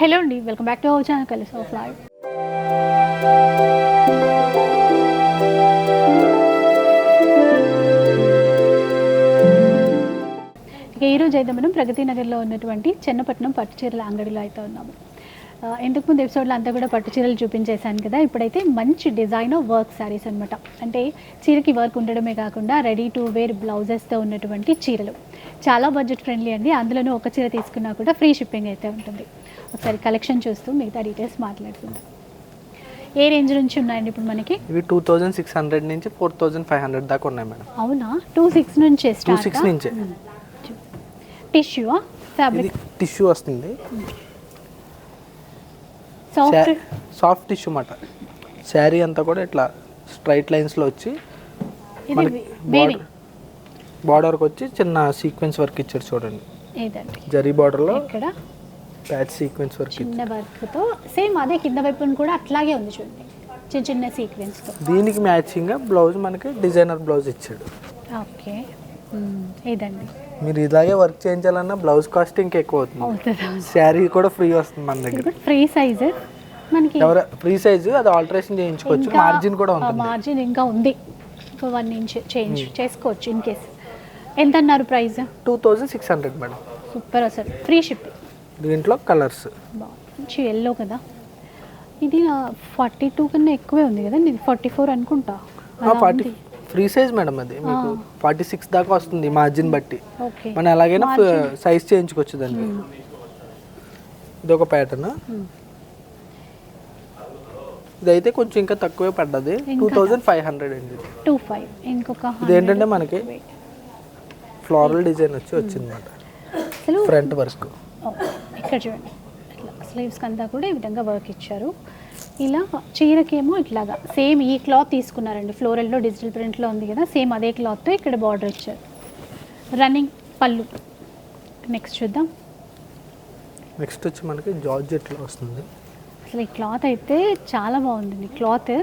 Hello అండి welcome back to our channel కలిసి of live ఇక ఈరోజు అయితే మనం ప్రగతి నగర్లో ఉన్నటువంటి చెన్నపట్నం పట్టు చీరల అంగడిలో అయితే ఉన్నాము. ఇంతకుముందు ముందు ఎపిసోడ్లో అంతా కూడా పట్టు చీరలు చూపించేశాను కదా ఇప్పుడైతే మంచి డిజైన్ వర్క్ శారీస్ అనమాట అంటే చీరకి వర్క్ ఉండడమే కాకుండా రెడీ టు వేర్ బ్లౌజెస్తో ఉన్నటువంటి చీరలు. చాలా బడ్జెట్ ఫ్రెండ్లీ అండి అందులోనూ ఒక చీర తీసుకున్నా కూడా ఫ్రీ షిప్పింగ్ అయితే ఉంటుంది. ఒకసారి కలెక్షన్ చూస్తూ మిగతా డీటెయిల్స్ మాట్లాడుకుందాం. ఏ రేంజ్ నుంచి ఉన్నాయండి ఇప్పుడు మనకి? ఇవి టూ థౌజండ్ సిక్స్ హండ్రెడ్ నుంచి ఫోర్ థౌజండ్ ఫైవ్ హండ్రెడ్ దాకా ఉన్నాయి మేడం. అవునా? టూ సిక్స్ నుంచి టూ సిక్స్ నుంచే. టిష్యూ ఫ్యాబ్రిక్ టిష్యూ వస్తుంది. సాఫ్ట్ సాఫ్ట్ టిష్యూ మాట. శారీ అంతా కూడా ఇట్లా స్ట్రైట్ లైన్స్లో వచ్చి బార్డర్కి వచ్చి చిన్న సీక్వెన్స్ వర్క్ ఇచ్చారు చూడండి. జరీ బార్డర్లో ఇక్కడ ప్యాచ్ సీక్వెన్స్ వర్క్ చిన్న వర్క్తో సేమ్ అదే కింద వైపున కూడా అట్లాగే ఉంది చూడండి చిన్న చిన్న సీక్వెన్స్తో దీనికి మ్యాచింగ్గా బ్లౌజ్ మనకి డిజైనర్ బ్లౌజ్ ఇచ్చాడు. ఓకే. ఏదండి మీరు ఇలాగే వర్క్ చేయించాలన్నా బ్లౌజ్ కాస్ట్ ఇంకా ఎక్కువ అవుతుంది. శారీ కూడా ఫ్రీ వస్తుంది మన దగ్గర. ఫ్రీ సైజ్ మనకి ఎవరు ఫ్రీ సైజు అది ఆల్టరేషన్ చేయించుకోవచ్చు. మార్జిన్ కూడా ఉంటుంది. మార్జిన్ ఇంకా ఉంది. వన్ ఇంచ్ చేంజ్ చేసుకోవచ్చు ఇన్ కేస్ ఎంత అన్నారు price two thousand six hundred madam. Super అసలు. ఫ్రీ షిప్ దీంట్లో కలర్స్. మంచి ఎల్లో కదా. ఇది ఫార్టీ టూ కన్నా ఎక్కువే ఉంది కదా ఇది ఫార్టీ ఫోర్ అనుకుంటా ఫార్టీ. ఫ్రీ సైజ్ మేడం అది. మీకు ఫార్టీ సిక్స్ దాకా వస్తుంది మార్జిన్ బట్టి. ఓకే. మనం ఎలాగైనా సైజ్ చేయించుకోవచ్చు దాన్ని. ఇది ఒక ప్యాటర్న్ ఇదైతే కొంచెం ఇంకా తక్కువే పడ్డది. టూ థౌజండ్ ఫైవ్ హండ్రెడ్ అండి. టూ ఫైవ్ ఇంకొక ఇది ఏంటంటే మనకి ఫ్లోరల్ డిజైన్ వచ్చి వచ్చింది అసలు ఫ్రంట్ వర్క్ ఇక్కడ చూడండి. ఇట్లా స్లీవ్స్కి అంతా కూడా ఈ విధంగా వర్క్ ఇచ్చారు. ఇలా చీరకేమో ఇట్లాగా సేమ్ ఈ క్లాత్ తీసుకున్నారండి. ఫ్లోరల్లో డిజిటల్ ప్రింట్లో ఉంది కదా సేమ్ అదే క్లాత్తో ఇక్కడ బార్డర్ ఇచ్చారు. రన్నింగ్ పళ్ళు. నెక్స్ట్ చూద్దాం. నెక్స్ట్ వచ్చి మనకి జార్జెట్లో వస్తుంది. అసలు ఈ క్లాత్ అయితే చాలా బాగుందండి. క్లాత్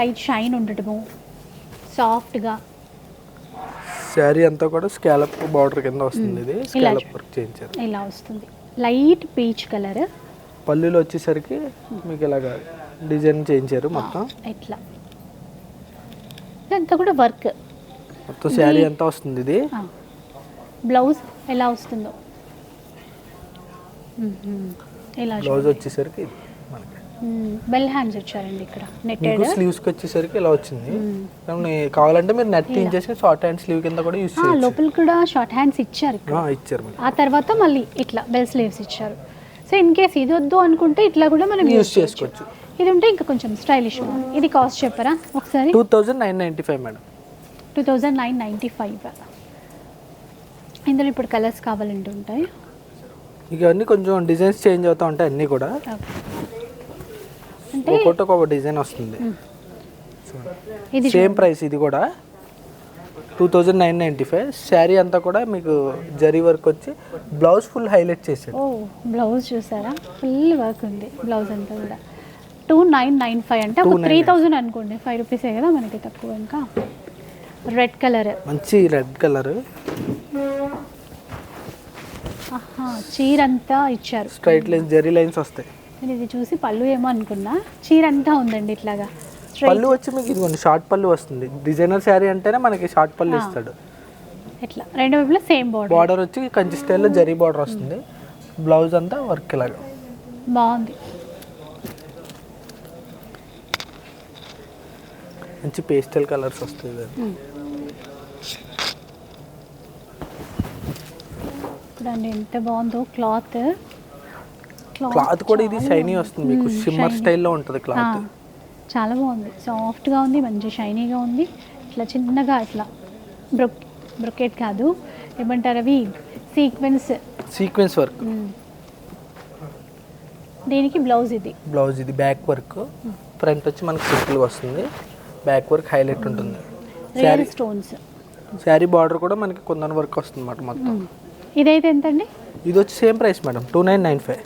లైట్ షైన్ ఉండటము సాఫ్ట్గా శారీ అంతా కూడా స్కాలప్ బార్డర్ కింద వస్తుంది ఇది. స్కాలప్ వర్క్ చేయించారు ఇలా వస్తుంది. Light peach colour. పల్లీలో వచ్చేసరికి మీకు ఇలాగా డిజైన్ చేయించారు మొత్తం. ఇట్లా. ఇదంతా కూడా వర్క్. మొత్తం శారీ అంతా వస్తుంది ఇది. బ్లౌజ్ ఎలా వస్తుందో. ఇలా బ్లౌజ్ వచ్చేసరికి ఇది. బెల్ హ్యాండ్స్ వచ్చారండి ఇక్కడ నెట్టెడ్. స్లీవ్స్కి వచ్చేసరికి ఇలా వచ్చింది. కావాలంటే మీరు నెట్ తీసేసి షార్ట్ హ్యాండ్ స్లీవ్ కింద కూడా యూస్ చేయొచ్చు. లోపల కూడా షార్ట్ హ్యాండ్స్ ఇచ్చారు ఇచ్చారు ఆ తర్వాత మళ్ళీ ఇట్లా బెల్ స్లీవ్స్ ఇచ్చారు. సో ఇన్ కేస్ ఇది వద్దు అనుకుంటే ఇట్లా కూడా మనం యూస్ చేసుకోవచ్చు. ఇది ఉంటే ఇంకా కొంచెం స్టైలిష్ ఇది కాస్ట్ చెప్పరా? ఒకసారి. Two thousand nine ninety five madam two thousand nine ninety five ఇందులో ఇప్పుడు కలర్స్ కావాలంటే ఉంటాయి ఇక అన్నీ కొంచెం డిజైన్స్ చేంజ్ అవుతూ ఉంటాయి అన్నీ కూడా. అంటే ఒక్కొక్కటి ఒక డిజైన్ వస్తుంది. ఇది సేమ్ ప్రైస్ ఇది కూడా. Two thousand nine ninety five sari అంతా కూడా మీకు జరీ వర్క్ వచ్చి బ్లౌజ్ ఫుల్ హైలైట్ చేసాడు ఓ బ్లౌజ్ చూసారా? ఫుల్ వర్క్ ఉంది బ్లౌజ్ అంతా కూడా. టూ నైన్ నైన్ ఫైవ్ అంటే ఒక త్రీ థౌజండ్ అనుకోండి. ఫైవ్ రూపీసే కదా మనకి తక్కువ ఇంకా. రెడ్ కలర్ మంచి రెడ్ కలర్ చీర అంతా ఇచ్చారు. స్ట్రైట్ లైన్స్ జరీ లైన్స్ వస్తాయి. నేను ఇది చూసి పళ్ళు ఏమో అనుకున్నా. చీర అంతా ఉందండి ఇట్లాగా. పళ్ళు వచ్చి మీకు ఇదిగోండి షార్ట్ పళ్ళు వస్తుంది. డిజైనర్ శారీ అంటేనే మనకి షార్ట్ పళ్ళు ఇస్తాడు. ఇట్లా రెండు వైపులా సేమ్ బార్డర్ బార్డర్ వచ్చి కంచి స్టైల్లో జరీ బార్డర్ వస్తుంది. బ్లౌజ్ అంతా వర్క్ ఇలాగా బాగుంది. మంచి పేస్టల్ కలర్స్ వస్తాయి ఇది. చూడండి ఎంత బాగుందో క్లాత్ క్లాత్ కూడా ఇది షైనీ వస్తుంది మీకు. షిమ్మర్ స్టైల్లో ఉంటుంది క్లాత్. చాలా బాగుంది. సాఫ్ట్గా ఉంది మంచి షైనీగా ఉంది. ఇట్లా చిన్నగా ఇట్లా బ్రొక్ బ్రొకెట్ కాదు. ఏమంటారు అవి? సీక్వెన్స్. Sequins work. దీనికి బ్లౌజ్ ఇది. బ్లౌజ్ ఇది బ్యాక్ వర్క్. ఫ్రంట్ వచ్చి మనకి సింపుల్గా వస్తుంది. బ్యాక్ వర్క్ హైలైట్ ఉంటుంది. శారీ స్టోన్స్. శారీ బార్డర్ కూడా మనకి కొందన వర్క్ వస్తుంది అన్నమాట మొత్తం ఇదైతే ఎంతండి? ఇది వచ్చి same price madam two nine nine five.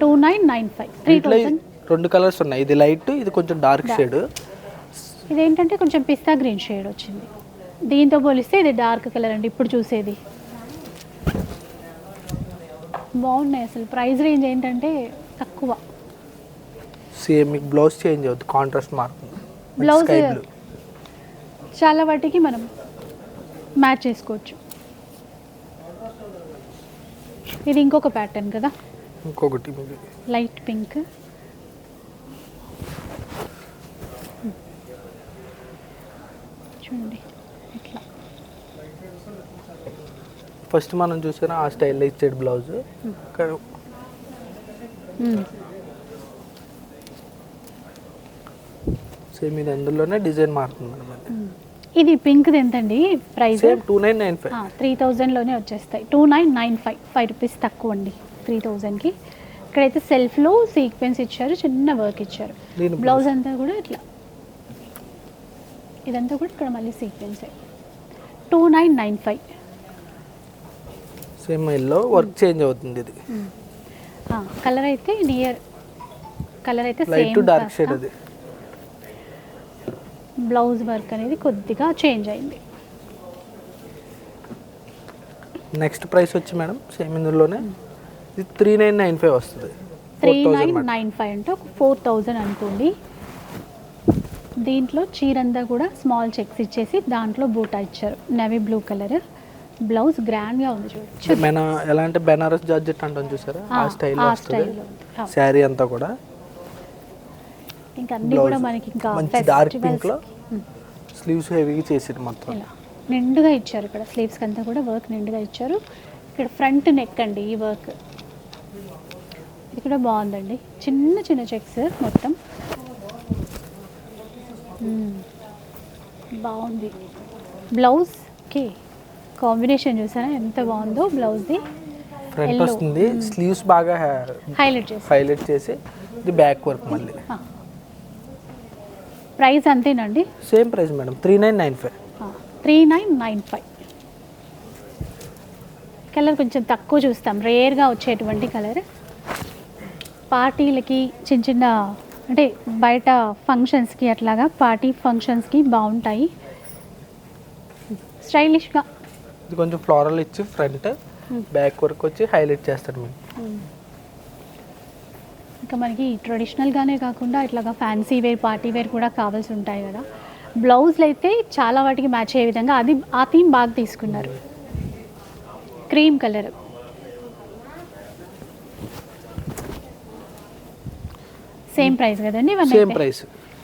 Two nine nine five three thousand రెండు కలర్స్ ఉన్నాయి. ఇది లైట్ ఇది కొంచెం డార్క్ షేడ్. ఇదేంటంటే కొంచెం పిస్తా గ్రీన్ షేడ్ వచ్చింది. దీంతో పోలిస్తే ఇది డార్క్ కలర్ అండి ఇప్పుడు చూసేది. బాగున్నాయి అసలు. ప్రైస్ రేంజ్ ఏంటంటే తక్కువ. సేమ్ మీకు బ్లౌజ్ చేంజ్ అవుతుంది కాంట్రాస్ట్ మారుతుంది Blouse- స్కై బ్లూ చాలా వాటికి మనం మ్యాచ్ చేసుకోవచ్చు. ఇది ఇంకొక ప్యాటర్న్ కదా. ఇంకొకటి లైట్ పింక్. చూడండి ఇట్లా. ఫస్ట్ మనం చూసిన ఆ స్టైల్లో ఇచ్చాడు బ్లౌజ్. సేమ్ ఇది అందులోనే డిజైన్ మారుతుంది. ఇది పింక్ది ఎంతండి? Price two nine nine five. Three థౌజండ్లోనే వచ్చేస్తాయి. Two nine nine five. Five rupees తక్కువ అండి త్రీ థౌజండ్కి. ఇక్కడైతే సెల్ఫ్లో సీక్వెన్స్ ఇచ్చారు చిన్న వర్క్ ఇచ్చారు. బ్లౌజ్ అంతా కూడా ఇట్లా. ఇదంతా కూడా ఇక్కడ మళ్ళీ సీక్వెన్సే. Two nine nine five. Same work change అవుతుంది ఇది. కలర్ అయితే నియర్ కలర్ అయితే లైట్ టు డార్క్ షేడ్ అది. బ్లౌజ్ వర్క్ అనేది కొద్దిగా చేంజ్ అయింది. నెక్స్ట్ ప్రైస్ వచ్చి మేడం సేమ్ ఇందులోనే? ఇది త్రీ నైన్ నైన్ ఫైవ్ వస్తుంది. త్రీ నైన్ నైన్ ఫైవ్ అంటే ఒక ఫోర్ థౌజండ్ అనుకోండి. దీంట్లో చీరంతా కూడా స్మాల్ చెక్స్ ఇచ్చేసి దాంట్లో బూటా ఇచ్చారు. నవీ బ్లూ కలర్ బ్లౌజ్ గ్రాండ్గా ఉంది చూడొచ్చు ఎలా అంటే బెనారస్ జార్జెట్ అంటాం చూసారా? ఆ స్టైల్లో ఆ. ఆ. శారీ అంతా కూడా. ఇంకా అన్ని. కూడా మనకి ఇంకా మంచి festivals pink లో? స్లీవ్స్ హెవీగా చేసాడు మొత్తం. నిండుగా ఇచ్చారు ఇక్కడ. స్లీవ్స్కి అంతా కూడా వర్క్ నిండుగా ఇచ్చారు. ఇక్కడ ఫ్రంట్ నెక్ అండి ఈ వర్క్ ఇది కూడా బాగుందండి. చిన్న చిన్న చెక్స్ మొత్తం. బాగుంది. బ్లౌజ్కి కాంబినేషన్ చూసారా? ఎంత బాగుందో బ్లౌజ్ది. ఫ్రంట్. వస్తుంది. స్లీవ్స్ బాగా హైలైట్ చేసి. హైలైట్ చేసి ఇది బ్యాక్ వర్క్ మళ్ళీ. ప్రైస్ అంతేనండి? Same price madam three nine nine five three nine nine five colour కొంచెం తక్కువ చూస్తాం. రేర్గా వచ్చేటువంటి కలర్ పార్టీలకి చిన్న చిన్న అంటే బయట ఫంక్షన్స్కి అట్లాగా పార్టీ ఫంక్షన్స్కి బాగుంటాయి. స్టైలిష్గా. ఇది కొంచెం ఫ్లోరల్ ఇచ్చి ఫ్రంట్ బ్యాక్ వర్క్ వచ్చి హైలైట్ చేస్తాడు మేము ఇంకా మనకి ట్రెడిషనల్గానే కాకుండా ఇట్లాగా ఫ్యాన్సీ వేర్ పార్టీ వేర్ కూడా కావాల్సి ఉంటాయి కదా. బ్లౌజ్లు అయితే చాలా వాటికి మ్యాచ్ అయ్యే విధంగా అది ఆ థీమ్ బాగా తీసుకున్నారు. Cream colour. సేమ్ ప్రైస్ కదండి సేమ్? ప్రైస్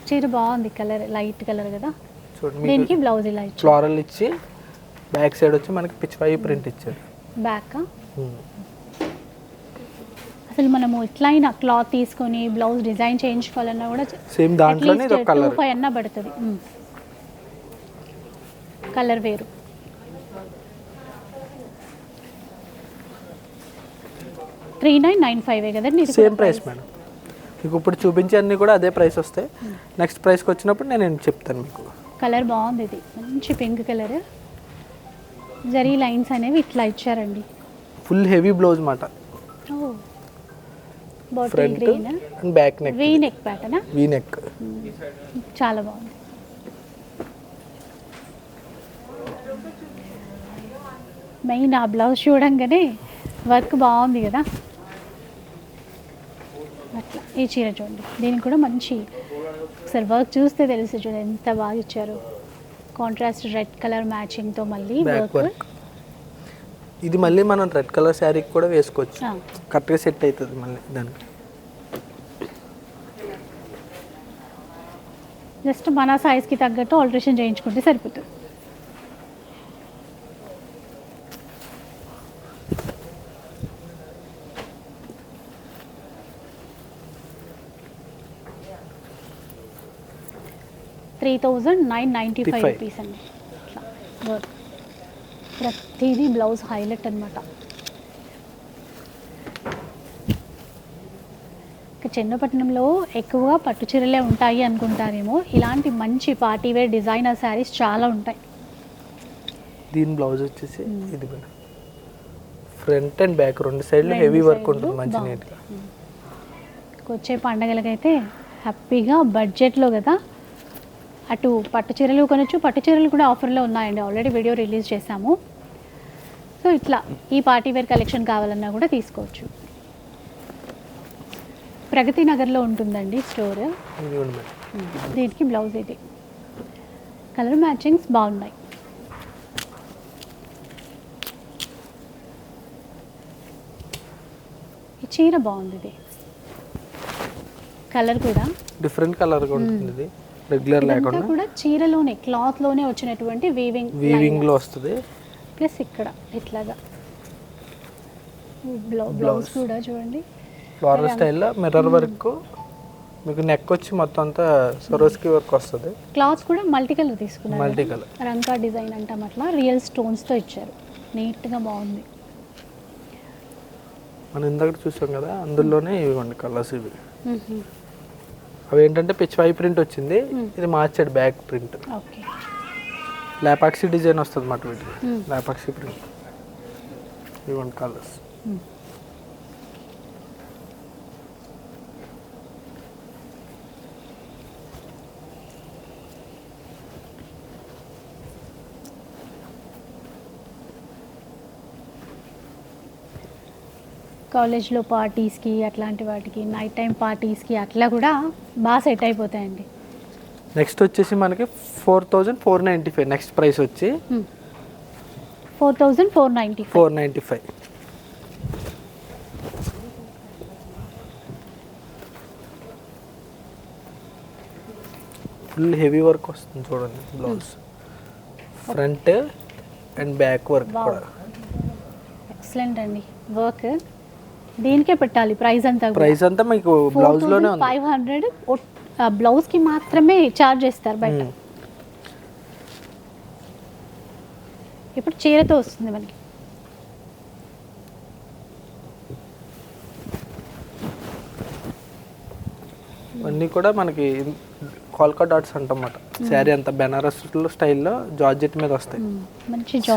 చీర బాగుంది కలర్ లైట్ కలర్ కదా? చూడండి దీనికి బ్లౌజ్ ఇలా ఇచ్చారు ఫ్లోరల్ ఇచ్చి బ్యాక్ సైడ్ వచ్చి మనకి పిచ్చివాయి ప్రింట్ ఇచ్చాడు. బ్యాక్. అసలు మనము ఇట్లయినా క్లాత్ తీసుకొని బ్లౌజ్ డిజైన్ చేయించుకోవాలన్నా కూడా సేమ్ దాంట్లోనే ఇది కలర్ ఫైవ్ అన్నా పడుతుంది. కలర్ వేరు. త్రీ నైన్ నైన్ ఫైవ్ కదండి సేమ్ ప్రైస్ మేడం మీకు ఇప్పుడు చూపించే అన్ని కూడా అదే ప్రైస్ వస్తాయి. నెక్స్ట్ ప్రైస్కి వచ్చినప్పుడు నేను చెప్తాను మీకు? కలర్ బాగుంది ఇది. మంచి పింక్ కలర్ జరీ లైన్స్ అనేవి ఇట్లా ఇచ్చారండి. ఫుల్ హెవీ బ్లౌజ్ మాట. Bottle front green and back neck V neck ప్యాటర్నా V neck చాలా బాగుంది. మెయిన్ ఆ బ్లౌజ్ చూడంగానే వర్క్ బాగుంది కదా? అట్లా. ఈ చీర చూడండి. దీనికి కూడా మంచి ఒకసారి వర్క్ చూస్తే తెలుసు చూడండి ఎంత బాగా ఇచ్చారు. కాంట్రాస్ట్ రెడ్ కలర్ మ్యాచింగ్తో మళ్ళీ వర్క్ ఇది మళ్ళీ మనం రెడ్ కలర్ శారీకి కూడా వేసుకోవచ్చు. కరెక్ట్గా సెట్ అవుతుంది మళ్ళీ దానికి. జస్ట్ మన సైజ్కి తగ్గట్టు ఆల్టరేషన్ చేయించుకుంటే సరిపోతుంది. Three thousand nine ninety five 55. Rupees అండి. ఇట్లా. వర్క్ ప్రతిదీ బ్లౌజ్ హైలైట్ అనమాట చెన్నపట్నంలో ఎక్కువగా పట్టు చీరలే ఉంటాయి అనుకుంటారేమో. ఇలాంటి మంచి పార్టీ వేర్ డిజైనర్ శారీస్ చాలా ఉంటాయి. దీని బ్లౌజ్ వచ్చేసి ఇది ఫ్రంట్ అండ్ బ్యాక్ రెండు సైడ్లు హెవీ వర్క్ ఉంటుంది మంచి. నీట్గా. వచ్చే పండగలకైతే హ్యాపీగా బడ్జెట్లో కదా అటు పట్టు చీరలు కొనొచ్చు. పట్టు చీరలు కూడా ఆఫర్లో ఉన్నాయండి. ఆల్రెడీ వీడియో రిలీజ్ చేశాము. సో ఇట్లా ఈ పార్టీ వేర్ కలెక్షన్ కావాలన్నా కూడా తీసుకోవచ్చు. ప్రగతి నగర్లో ఉంటుందండి స్టోర్. దీనికి బ్లౌజ్ ఇది. కలర్ మ్యాచింగ్స్ బాగున్నాయి. ఈ చీర బాగుంది ఇది. కలర్ కూడా డిఫరెంట్ కలర్గా ఉంటుంది ఇది. రెగ్యులర్ లేకుండా కూడా చీరలోనే క్లాత్లోనే వచ్చినటువంటి వీవింగ్ వీవింగ్లో వస్తుంది. ప్లస్ ఇక్కడ ఇట్లాగా. Blouse blouse. కూడా చూడండి. ఫ్లోరల్ స్టైల్లో మిర్రర్ వర్క్ మీకు నెక్ వచ్చి మొత్తం అంతా సరోస్కి వర్క్ వస్తుంది. క్లాత్స్ కూడా మల్టీ కలర్ తీసుకున్నారు. మల్టీ కలర్ రంకా డిజైన్ అంటాం అట్లా రియల్ స్టోన్స్తో ఇచ్చారు. నీట్గా బాగుంది. మనం ఇందాక చూసాం కదా అందులోనే ఇవ్వండి కలర్స్ ఇవి. అవి ఏంటంటే పిచ్వాయి ప్రింట్ వచ్చింది. Hmm. ఇది మార్చాడు బ్యాక్ ప్రింట్ లాపాక్సీ డిజైన్ వస్తుంది అన్నమాట వీటికి. లాపాక్సీ ప్రింట్ ఇవ్వండి కలర్స్ కాలేజ్లో పార్టీస్కి అట్లాంటి వాటికి నైట్ టైం పార్టీస్కి అట్లా కూడా బాగా సెట్ అయిపోతాయండి. నెక్స్ట్ వచ్చేసి మనకి four thousand four ninety five next price వచ్చి four thousand four ninety four ninety five full heavy work వస్తుంది చూడండి blouse front and back work. కూడా. ఎక్సలెంట్ అండి. వర్క్ దీనికే పెట్టాలి ప్రైస్ అంతా ప్రైస్ అంతా మీకు బ్లౌజ్లోనే ఉంది. ఫైవ్ హండ్రెడ్ బ్లౌజ్కి మాత్రమే ఛార్జ్ చేస్తారు బయట. ఇప్పుడు చీరతో వస్తుంది మనకి. అన్నీ కూడా మనకి కోల్కా డాట్స్ అంటాం అన్నమాట శారీ అంతా బెనారస్ స్టైల్లో జార్జెట్ మీద వస్తాయి.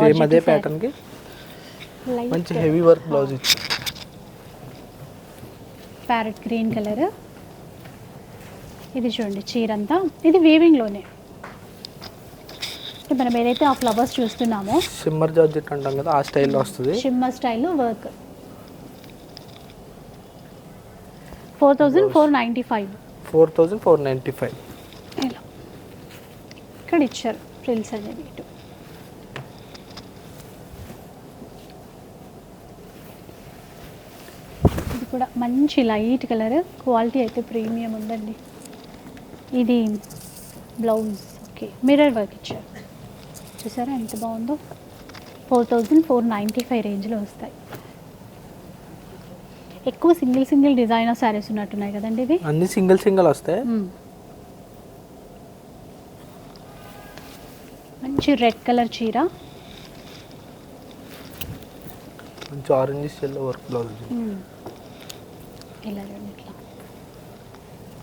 సేమ్ అదే జార్జెట్ ప్యాటర్న్కి. మంచి హెవీ వర్క్ బ్లౌజ్ ఇచ్చారు. Parrot green colour. ఇది చూడండి చీర అంతా ఇది వీవింగ్లోనే మనం ఏదైతే ఆ ఫ్లవర్స్ చూస్తున్నామో సిమ్మర్ జార్జెట్ అంటాం కదా ఆ స్టైల్లో వస్తుంది. షిమ్మర్ స్టైల్లో work four thousand four ninety five four thousand four ninety five ఇక్కడ ఇచ్చారు ఫ్రిల్స్ అనేది ఇటు. కూడా మంచి లైట్ కలర్. క్వాలిటీ అయితే ప్రీమియం ఉందండి. ఇది బ్లౌజ్. ఓకే మిర్రర్ వర్క్ ఇచ్చారు. చూసారా ఎంత బాగుందో? Four thousand four ninety five రేంజ్లో వస్తాయి. ఎక్కువ సింగిల్ సింగిల్ డిజైనర్ శారీస్ ఉన్నట్టున్నాయి కదండి ఇవి? అన్ని సింగిల్ సింగిల్ వస్తాయి. మంచి రెడ్ కలర్ చీర. మంచి ఆరెంజ్ ఎల్లో వర్క్ బ్లౌజ్. ఇలా చూడండి ఇట్లా.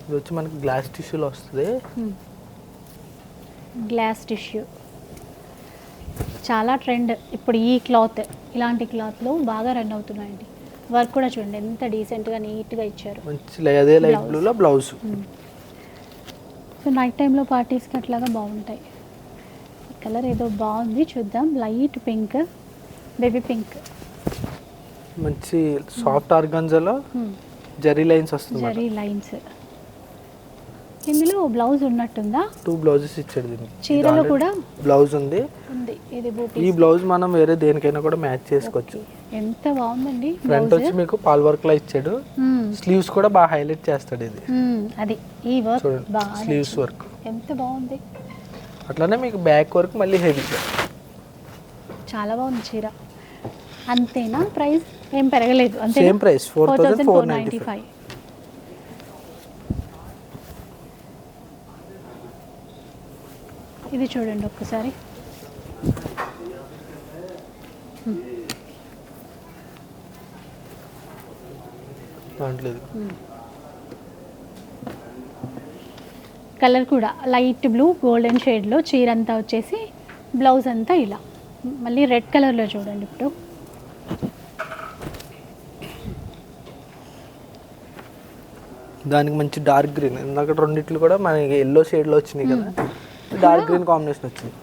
ఇది వచ్చి మనకి గ్లాస్ టిష్యూలో వస్తుంది. గ్లాస్ టిష్యూ చాలా ట్రెండ్ ఇప్పుడు ఈ క్లాత్ ఇలాంటి క్లాత్లో బాగా రన్ అవుతున్నాయండి. వర్క్ కూడా చూడండి ఎంత డీసెంట్గా నీట్గా ఇచ్చారు. మంచి అదే లైట్. బ్లూలో బ్లౌజ్ సో నైట్ టైంలో పార్టీస్కి అట్లాగా బాగుంటాయి. కలర్ ఏదో బాగుంది చూద్దాం. లైట్ పింక్ బేబీ పింక్ మంచి సాఫ్ట్ ఆర్గంజాలో జరీ లైన్స్ వస్తుంది జరీ లైన్స్. ఇందులో బ్లౌజ్ ఉన్నట్టుందా? టూ బ్లౌజెస్ ఇచ్చాడు దీనికి. చీరలో కూడా? బ్లౌజ్ ఉంది. ఉంది. ఇది ఈ బ్లౌజ్ మనం వేరే దేనికైనా కూడా మ్యాచ్ చేసుకోవచ్చు. ఎంత బాగుందండి ఫ్రంట్ వచ్చి మీకు పాల్ వర్క్ లా ఇచ్చాడు. స్లీవ్స్ కూడా బాగా హైలైట్ చేస్తాడు ఇది. అది ఈ వర్క్ స్లీవ్స్. వర్క్ ఎంత బాగుంది? అట్లానే మీకు బ్యాక్ వర్క్ మళ్ళీ హెవీ చాలా బాగుంది చీర. అంతేనా? ప్రైస్ ఏం పెరగలేదు. అంతే same price four thousand four ninety five ఇది చూడండి ఒక్కసారి. దాంట్లో ఇది. కలర్ కూడా లైట్ బ్లూ గోల్డెన్ షేడ్లో చీర అంతా వచ్చేసి బ్లౌజ్ అంతా ఇలా. మళ్ళీ రెడ్ కలర్లో చూడండి ఇప్పుడు. దానికి మంచి డార్క్ గ్రీన్. ఇందాక రెండిట్లు కూడా మనకి ఎల్లో షేడ్లో వచ్చినాయి కదా. డార్క్ గ్రీన్ కాంబినేషన్ వచ్చింది.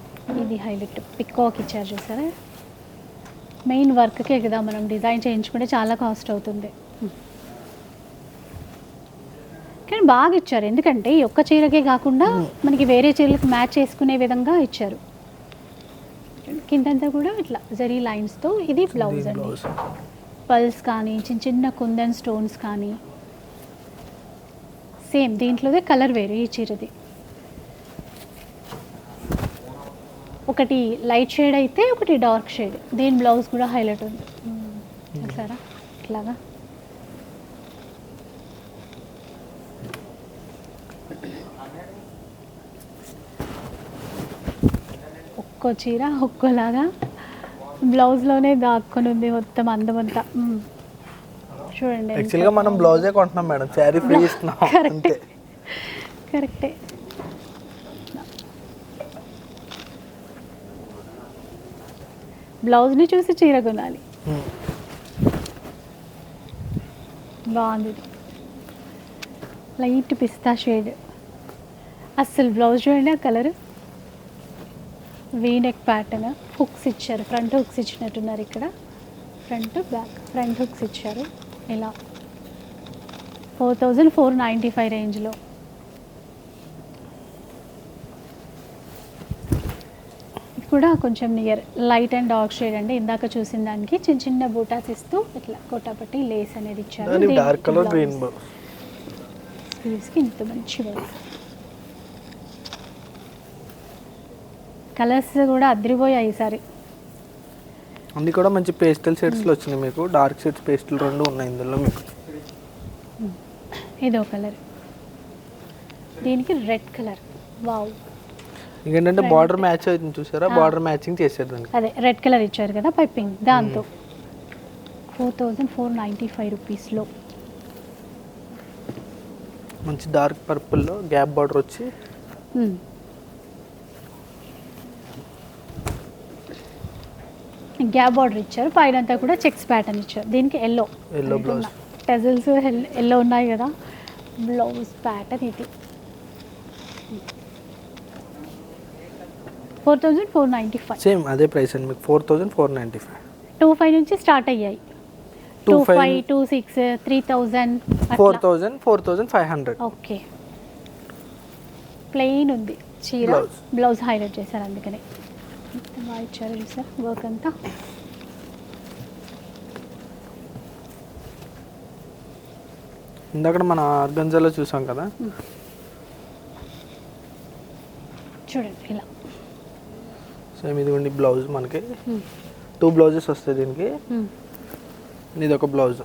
ఇది హైలైట్ పికాక్ ఇచ్చారు చూసారా? మెయిన్ వర్క్కే కదా మనం డిజైన్ చేయించుకుంటే చాలా కాస్ట్ అవుతుంది. కానీ బాగా ఇచ్చారు. ఎందుకంటే ఈ ఒక్క చీరకే కాకుండా మనకి వేరే చీరలకు మ్యాచ్ చేసుకునే విధంగా ఇచ్చారు. కిందంతా కూడా ఇట్లా జరీ లైన్స్తో ఇది బ్లౌజ్ అండి. పల్స్ కానీ చిన్న చిన్న కుందన్ స్టోన్స్ కానీ సేమ్ దీంట్లోదే కలర్ వేరు ఈ చీరది. ఒకటి లైట్ షేడ్ అయితే ఒకటి డార్క్ షేడ్. దీని బ్లౌజ్ కూడా హైలైట్ ఉంది. చూసారా? ఇట్లాగా. ఒక్కో చీర ఒక్కోలాగా. బ్లౌజ్లోనే దాక్కుని ఉంది మొత్తం అందమంతా. మ్మ్. చూడండి యాక్చువల్గా మనం బ్లౌజే కొంటున్నాం మేడం. శారీ ఫ్రీ ఇస్తున్నాం. అంతే. కరెక్టే బ్లౌజ్ని చూసి చీర కొనాలి. బాగుంది. లైట్ పిస్తా షేడ్. అస్సలు బ్లౌజ్ చూడండి ఆ colour. V neck pattern hooks ఇచ్చారు. ఫ్రంట్ హుక్స్ ఇచ్చినట్టున్నారు ఇక్కడ. ఫ్రంట్ బ్యాక్ ఫ్రంట్ హుక్స్ ఇచ్చారు. ఇలా four thousand four ninety five రేంజ్లో కూడా కొంచెం near light and dark shade అండి. ఇందాక చూసిన దానికి చిన్న చిన్న బూటాస్ ఇస్తూ ఇట్లా కొట్టపట్టి లేస్ అనేది ఇచ్చారు. Dark colour. గ్రీన్ స్లీవ్స్కి ఇంత మంచి కలర్స్ కూడా అదిరిపోయాయి ఈసారి. అన్ని కూడా మంచి పేస్టల్ షేడ్స్లో వచ్చినాయి మీకు. డార్క్ షేడ్స్ పేస్టల్ రెండు ఉన్నాయి ఇందులో మీకు. ఇదో కలర్. దీనికి రెడ్ కలర్. వావ్. ఇంకేంటంటే బార్డర్ మ్యాచ్ అవుతుంది చూసారా? బార్డర్ మ్యాచింగ్ చేశారు దానికి. అదే రెడ్ కలర్ ఇచ్చారు కదా పైపింగ్ దాంతో. Four thousand four ninety five రూపీస్లో. మంచి డార్క్ పర్పుల్లో గ్యాప్ బార్డర్ వచ్చి గ్యాప్ బార్డర్ ఇచ్చారు. పైన అంతా కూడా చెక్స్ ప్యాటర్న్ ఇచ్చారు. దీనికి yellow Yellow blouse. Tassels yellow ఉన్నాయి కదా. బ్లౌజ్ ప్యాటర్న్ ఇది. Four thousand four ninety five same అదే ప్రైస్ అండి. మీకు four thousand four ninety five two five నుంచి స్టార్ట్ అయ్యాయి. Two five two six three thousand four thousand four thousand five hundred okay plain ఉంది. చీర. Blouse highlight చేశారు అందుకనే. చూసారు వర్క్ అంతా. ఇందాక మన ఆర్గంజాలో చూసాం కదా. చూడండి ఇలా. సేమ్ ఇదిగోండి బ్లౌజ్ మనకి. టూ బ్లౌజెస్ వస్తాయి దీనికి. ఇది ఒక బ్లౌజ్.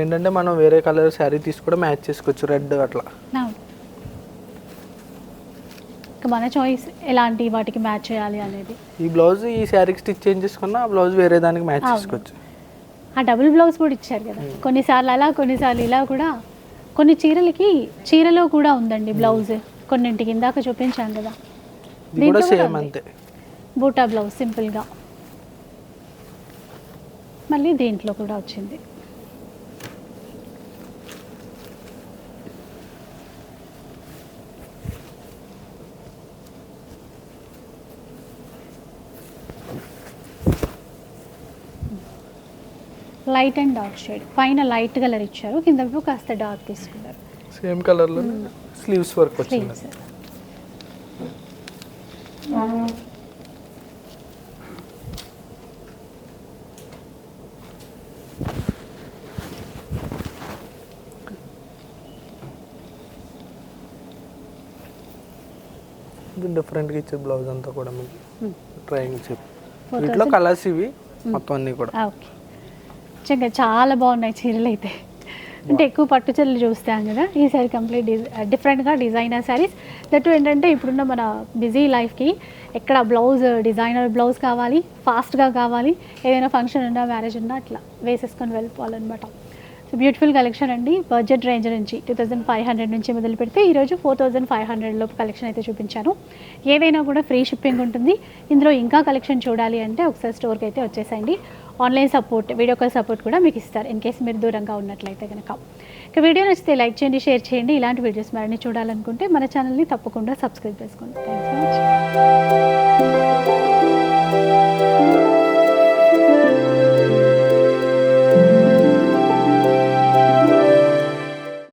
ఏంటంటే మనం వేరే కలర్ శారీ తీసి కూడా మ్యాచ్ చేసుకోవచ్చు రెడ్ అట్లా. మన చాయిస్ ఎలాంటి వాటికి మ్యాచ్ చేయాలి అనేది. ఈ బ్లౌజ్ ఈ శారీకి స్టిచ్ చేంజ్ చేసుకున్నా ఆ బ్లౌజ్ వేరే దానికి మ్యాచ్. చేసుకోవచ్చు. ఆ డబుల్ బ్లౌజ్ కూడా ఇచ్చారు కదా. కొన్నిసార్లు అలా కొన్నిసార్లు ఇలా కూడా కొన్ని చీరలకి చీరలో కూడా ఉందండి బ్లౌజ్ కొన్నింటికి ఇందాక చూపించాను కదా. దీంట్లో సేమ్. అంతే. బూటా బ్లౌజ్ సింపుల్గా. మళ్ళీ దీంట్లో కూడా వచ్చింది. Light and dark shade. పైన లైట్ కలర్ ఇచ్చారు కింద కాస్త డార్క్ తీసుకున్నారు. సేమ్ కలర్లో స్లీవ్స్ వర్క్ వచ్చింది. డిఫరెంట్గా ఇచ్చే బ్లౌజ్ అంతా కూడా మీకు Hmm. ట్రయాంగిల్ షేప్ Four వీటిలో? కలర్స్ ఇవి మొత్తం అన్నీ కూడా. ఓకే నిజంగా చాలా బాగున్నాయి చీరలు అయితే. అంటే ఎక్కువ పట్టు చీరలు చూస్తాం కదా ఈ సారీ కంప్లీట్ డిఫరెంట్గా డిజైనర్ శారీస్ దట్టు ఏంటంటే ఇప్పుడున్న మన బిజీ లైఫ్కి ఎక్కడ బ్లౌజ్ డిజైనర్ బ్లౌజ్ కావాలి ఫాస్ట్గా కావాలి ఏదైనా ఫంక్షన్ ఉన్నా మ్యారేజ్ ఉన్నా అట్లా వేసేసుకొని వెళ్ళిపోవాలన్నమాట. సో బ్యూటిఫుల్ కలెక్షన్ అండి. బడ్జెట్ రేంజ్ నుంచి టూ థౌజండ్ ఫైవ్ హండ్రెడ్ నుంచి మొదలు పెడితే ఈరోజు ఫోర్ థౌజండ్ ఫైవ్ హండ్రెడ్ లోపు కలెక్షన్ అయితే చూపించాను. ఏదైనా కూడా ఫ్రీ షిప్పింగ్ ఉంటుంది. ఇందులో ఇంకా కలెక్షన్ చూడాలి అంటే ఒకసారి స్టోర్కి అయితే వచ్చేసాయండి. Online support video call support కూడా మీకు ఇస్తారు ఇన్ కేసు మీరు దూరంగా ఉన్నట్లయితే కనుక ఇక వీడియో నచ్చితే లైక్ చేయండి షేర్ చేయండి. ఇలాంటి వీడియోస్ మరిన్ని చూడాలనుకుంటే మన ఛానల్ని తప్పకుండా సబ్స్క్రైబ్ చేసుకోండి. Thanks for watching